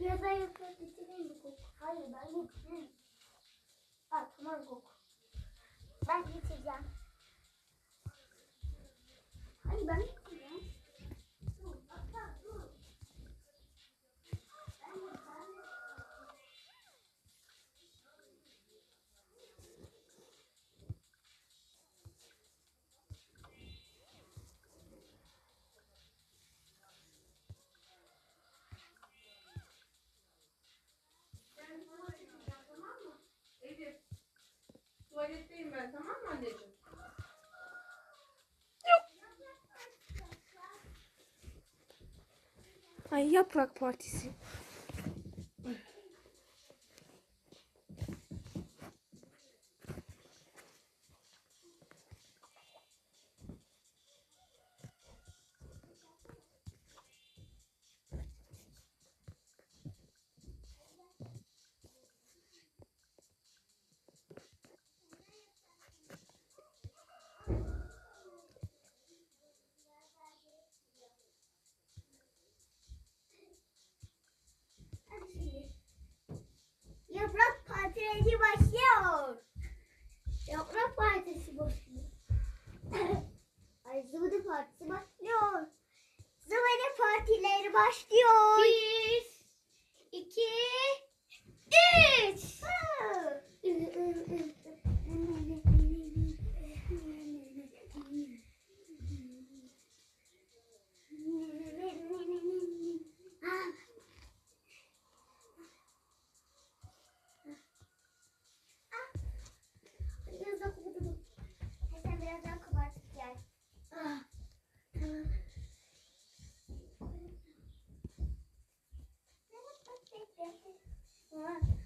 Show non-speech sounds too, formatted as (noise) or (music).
Biraz daha yapıp bitireyim mi koku? Hayır ben bitireyim. Ha tamam koku. Ben bitireceğim. Ben tamam mı anneciğim? Ay yaprak partisi. Partisi başlıyor. (coughs) Yaprak partisi başlıyor. Ay zıvıdı partisi başlıyor. Zıvıdı partileri başlıyor. Bir, iki, üç. Casing.